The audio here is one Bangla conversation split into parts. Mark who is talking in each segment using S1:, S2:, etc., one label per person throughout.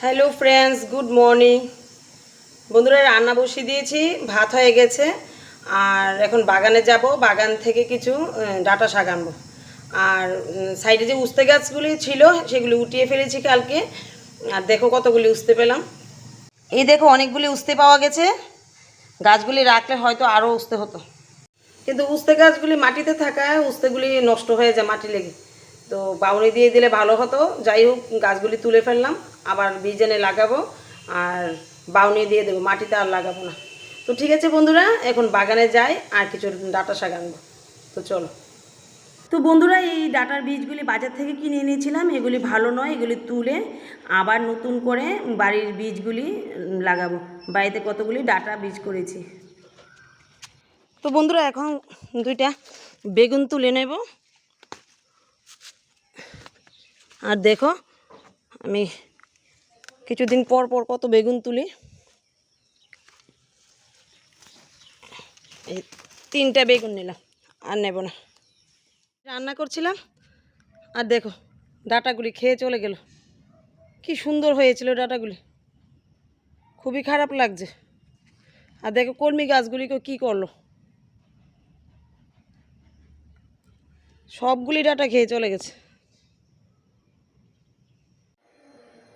S1: হ্যালো ফ্রেন্ডস গুড মর্নিং বন্ধুরা, রান্না বসিয়ে দিয়েছি। ভাত হয়ে গেছে। আর এখন বাগানে যাব। বাগান থেকে কিছু ডাঁটা আনব। আর সাইডে যে উস্তে গাছগুলি ছিল, সেগুলি উঠিয়ে ফেলেছি কালকে। আর দেখো কতগুলি উস্তে পেলাম। এই দেখো, অনেকগুলি উস্তে পাওয়া গেছে। গাছগুলি রাখলে হয়তো আরও উস্তে হতো। কিন্তু উস্তে গাছগুলি মাটিতে থাকায় উস্তেগুলি নষ্ট হয়ে যায় মাটি লেগে। তো বাউনি দিয়ে দিলে ভালো হতো। যাই হোক, গাছগুলি তুলে ফেললাম, আবার বীজ এনে লাগাবো, আর বাউনি দিয়ে দেবো, মাটিতে আর লাগাবো না। তো ঠিক আছে বন্ধুরা, এখন বাগানে যাই, আর কিছু ডাটা শাক আনব। তো চলো। তো বন্ধুরা, এই ডাটার বীজগুলি বাজার থেকে কিনে এনেছিলাম, এগুলি ভালো নয়, এগুলি তুলে আবার নতুন করে বাড়ির বীজগুলি লাগাবো। বাড়িতে কতগুলি ডাটা বীজ করেছি? তো বন্ধুরা, এখন দুইটা বেগুন তুলে নেব। আর দেখো, আমি কিছুদিন পর পর কত বেগুন তুলি। এই তিনটা বেগুন নিলাম, আর নেব না। রান্না করছিলাম, আর দেখো, ডাটাগুলি খেয়ে চলে গেল। কি সুন্দর হয়েছিল ডাটাগুলি। খুবই খারাপ লাগছে। আর দেখো কর্মী গাছগুলিকে কি করল। সবগুলি ডাটা খেয়ে চলে গেছে।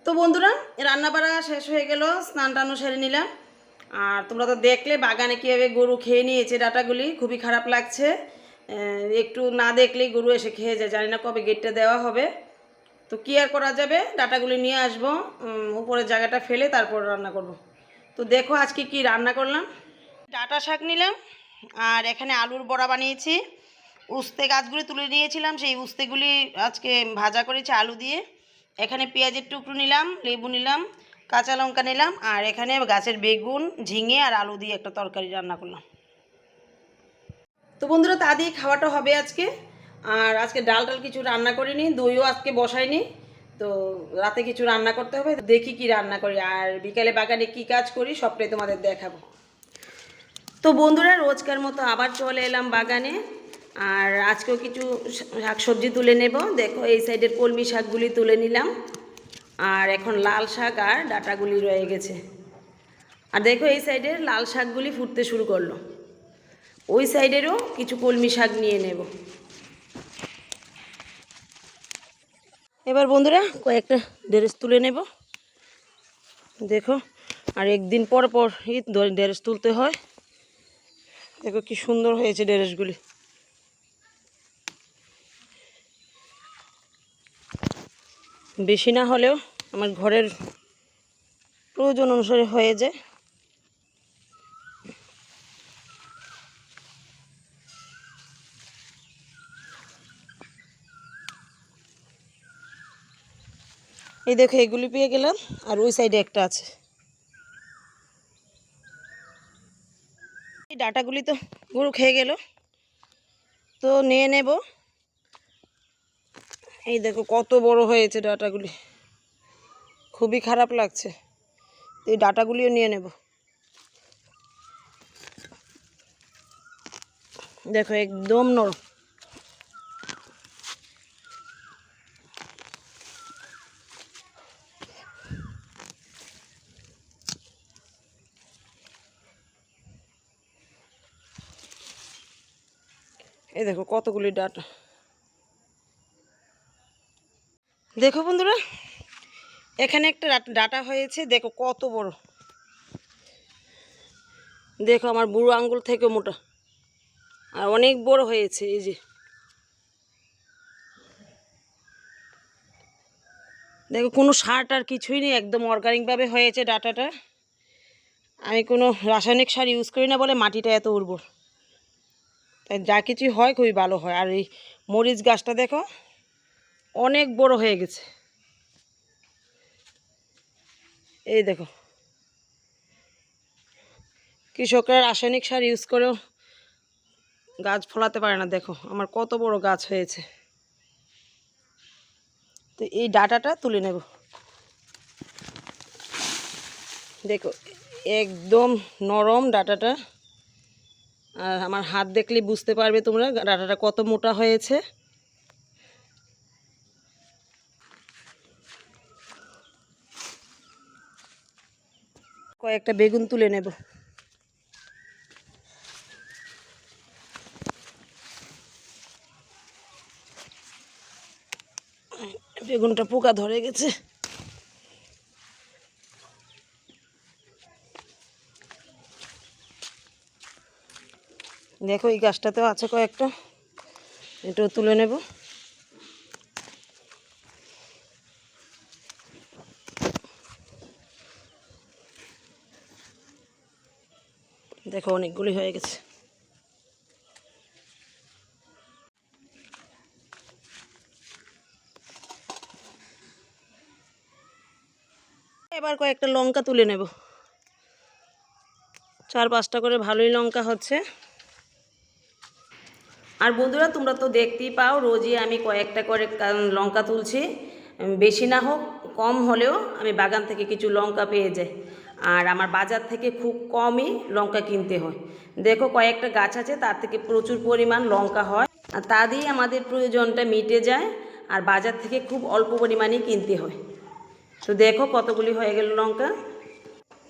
S1: তো বন্ধুরা রান্না বাড়া শেষ হয়ে গেল, স্নান টানও সেরে নিলাম। আর তোমরা তো দেখলে বাগানে কীভাবে গরু খেয়ে নিয়েছে ডাটাগুলি, খুবই খারাপ লাগছে। একটু না দেখলেই গরু এসে খেয়ে যায়, জানি না কবে গেটটা দেওয়া হবে। তো কী আর করা যাবে? ডাটাগুলি নিয়ে আসব উপরের জায়গাটা ফেলে তারপর রান্না করব। তো দেখো আজকে কি রান্না করলাম। ডাটা শাক নিলাম, আর এখানে আলুর বড়া বানিয়েছি। উস্তে গাছগুলি তুলে নিয়েছিলাম, সেই উস্তেগুলি আজকে ভাজা করেছি আলু দিয়ে। এখানে পেঁয়াজের টুকরো নিলাম, লেবু নিলাম, কাঁচা লঙ্কা নিলাম, আর এখানে গাছের বেগুন, ঝিঙে আর আলু দিয়ে একটা তরকারি রান্না করলাম। তো বন্ধুরা, তা দিয়ে খাওয়াটা হবে আজকে। আর আজকে ডাল টাল কিছু রান্না করিনি, দইও আজকে বসাইনি। তো রাতে কিছু রান্না করতে হবে, দেখি কি রান্না করি। আর বিকালে বাগানে কি কাজ করি, সবটাই তোমাদের দেখাবো। তো বন্ধুরা, রোজকার মতো আবার চলে এলাম বাগানে। আর আজকেও কিছু শাক সবজি তুলে নেব। দেখো, এই সাইডের কলমি শাকগুলি তুলে নিলাম। আর এখন লাল শাক আর ডাটাগুলি রয়ে গেছে। আর দেখো, এই সাইডের লাল শাকগুলি ফুটতে শুরু করল। ওই সাইডেরও কিছু কলমি শাক নিয়ে নেব। এবার বন্ধুরা, কয়েকটা ড্রেস তুলে নেব। দেখো, আর একদিন পর পর ড্রেস তুলতে হয়। দেখো কি সুন্দর হয়েছে ড্রেসগুলি বেশি না হলেও আমার ঘরের প্রয়োজন অনুসারে হয়ে যায়। এই দেখো, এগুলি পেয়ে গেলাম, আর ওই সাইডে একটা আছে। এই ডাটাগুলি তো গরু খেয়ে গেল। তো নিয়ে নেব। এই দেখো কত বড় হয়েছে ডাটাগুলি। খুবই খারাপ লাগছে। এই ডাটাগুলিও নিয়ে নেব। দেখো একদম নরম। এই দেখো কতগুলি ডাটা। দেখো বন্ধুরা, এখানে একটা ডাট- হয়েছে, দেখো কত বড়। দেখো আমার বুড়ো আঙ্গুল থেকে মোটা। আর অনেক বড় হয়েছে, এই যে। দেখো, কোনো সার টার কিছুই নেই, একদম অর্গানিকভাবে হয়েছে ডাটাটা। আমি কোনো রাসায়নিক সার ইউজ করি না বলে মাটিটা এত উর্বর। তাই যা কিছুই হয় খুবই ভালো হয়। আর এই মরিচ গাছটা দেখো অনেক বড় হয়ে গেছে। এই দেখো। কৃষকরা রাসায়নিক সার ইউজ করেও গাছ ফলাতে পারে না। দেখো, আমার কত বড় গাছ হয়েছে। তো এই ডাটাটা তুলে নেব। দেখো, একদম নরম ডাটাটা। আর আমার হাত দেখলে বুঝতে পারবে তোমরা, ডাটাটা কত মোটা হয়েছে। কয়েকটা বেগুন তুলে নেব। বেগুনটা পোকা ধরে গেছে। দেখো এই গাছটাতেও আছে কয়েকটা, এটাও তুলে নেব। দেখো অনেকগুলি হয়ে গেছে। এবার কয়েকটা লঙ্কা তুলে নেব। চার পাঁচটা করে ভালোই লঙ্কা হচ্ছে। আর বন্ধুরা, তোমরা তো দেখতেই পাও, রোজই আমি কয়েকটা করে লঙ্কা তুলছি। বেশি না হোক, কম হলেও আমি বাগান থেকে কিছু লঙ্কা পেয়ে যাই। আর আমার বাজার থেকে খুব কমই লঙ্কা কিনতে হয়। দেখো কয়েকটা গাছ আছে, তার থেকে প্রচুর পরিমাণ লঙ্কা হয়। আর তা দিয়ে আমাদের প্রয়োজনটা মিটে যায় আর বাজার থেকে খুব অল্প পরিমাণেই কিনতে হয়। তো দেখো কতগুলি হয়ে গেল লঙ্কা।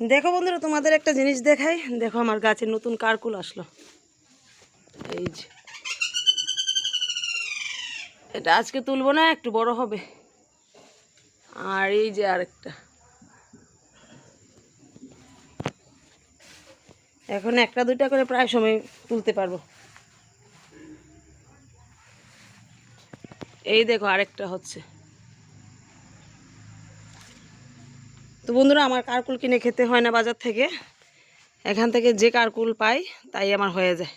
S1: দেখো বন্ধুরা, তোমাদের একটা জিনিস দেখাই। দেখো আমার গাছে নতুন কারকুল আসলো। এই যে। এটা আজকে তুলবো না, একটু বড় হবে। আর এই যে আরেকটা। এখন একটা, দুইটা করে প্রায় সময় তুলতে পারব। এই দেখো আরেকটা হচ্ছে। তো বন্ধুরা, আমার কারকুল কিনে খেতে হয় না বাজার থেকে। এখান থেকে যে কারকুল পাই, তাই আমার হয়ে যায়।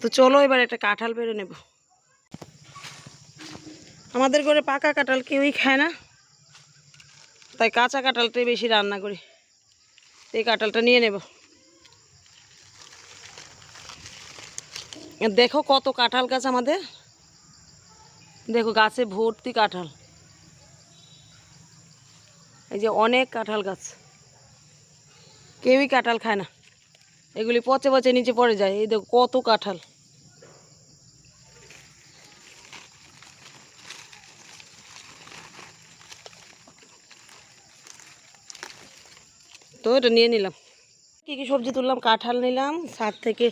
S1: তো চলো এবার একটা কাঁঠাল পেরে নেব। আমাদের ঘরে পাকা কাঁঠাল কেউই খায় না, তাই কাঁচা কাঁঠালটাই বেশি রান্না করি। এই কাঁঠালটা নিয়ে নেব। দেখো কত কাঁঠাল গাছ আমাদের। দেখো গাছে ভর্তি কাঁঠাল। এই যে অনেক কাঁঠাল গাছ। কেউই কাঁঠাল খায় না। এগুলি পচে পচে নিচে পড়ে যায়। এই দেখো কত কাঁঠাল। তো এটা নিয়ে নিলাম। কী কী সবজি তুললাম? কাঁঠাল নিলাম ছাদ থেকে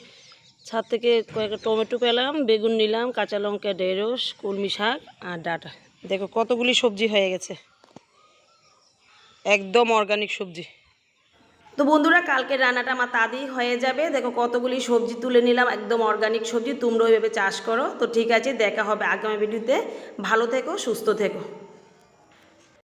S1: ছাদ থেকে কয়েকটা টমেটো পেলাম বেগুন নিলাম কাঁচা লঙ্কা ঢেঁড়স কলমি শাক আর ডাটা। দেখো কতগুলি সবজি হয়ে গেছে। একদম অর্গানিক সবজি। তো বন্ধুরা কালকে রান্নাটা আমার তাতেই হয়ে যাবে। দেখো কতগুলি সবজি তুলে নিলাম একদম অর্গানিক সবজি। তোমরা ওইভাবে চাষ করো। তো ঠিক আছে দেখা হবে আগামী ভিডিওতে। ভালো থেকো সুস্থ থেকো।